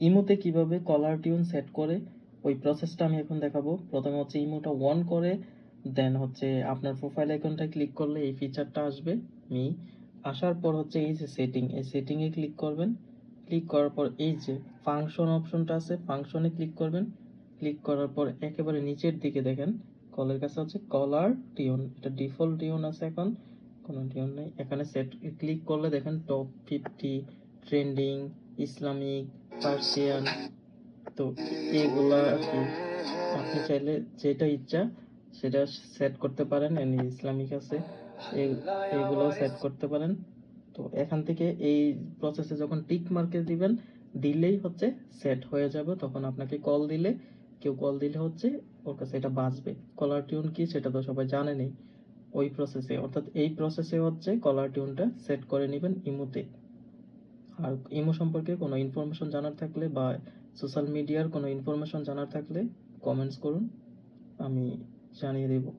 ইমোতে কীভাবে caller tune set করে, ওই প্রসেসটা আমি এখন দেখাবো। প্রথমে হচ্ছে ইমোটা অন করে দেন হচ্ছে আপনার প্রোফাইল আইকনটা ক্লিক করলে এই ফিচারটা আসবে মি আসার পর হচ্ছে এই যে সেটিং এই সেটিংয়ে ক্লিক করবেন। ক্লিক করার পর এই যে ফাংশন অপশনটা আছে ফাংশনে ক্লিক করবেন। ক্লিক করার পর একেবারে নিচের দিকে দেখেন, কলের কাছে হচ্ছে কলার টিউন এটা ডিফল্ট টিউন আছে এখন, কোনো টিউন নেই। এখানে সেট ক্লিক করলে দেখেন top fifty trending Islamic Persian. তো এগুলা আপনি চাইলে যেটা ইচ্ছা সেটা সেট করতে পারেন ইসলামিক আছে এইগুলোও সেট করতে পারেন। তো এখান থেকে এই প্রসেসে যখন টিক মার্কে দিবেন, দিলেই হচ্ছে সেট হয়ে যাবে। তখন আপনাকে কল দিলে, কেউ কল দিলে হচ্ছে ওর কাছে এটা বাজবে কলার টিউন কি সেটা তো সবাই জানেনই ওই প্রসেসে অর্থাৎ এই প্রসেসে হচ্ছে কলার টিউনটা সেট করে নেবেন ইমোতে। আর ইমো সম্পর্কে কোনো ইনফরমেশন জানার থাকলে বা সোশ্যাল মিডিয়ার কোনো ইনফরমেশন জানার থাকলে কমেন্টস করুন, আমি জানিয়ে দেবো।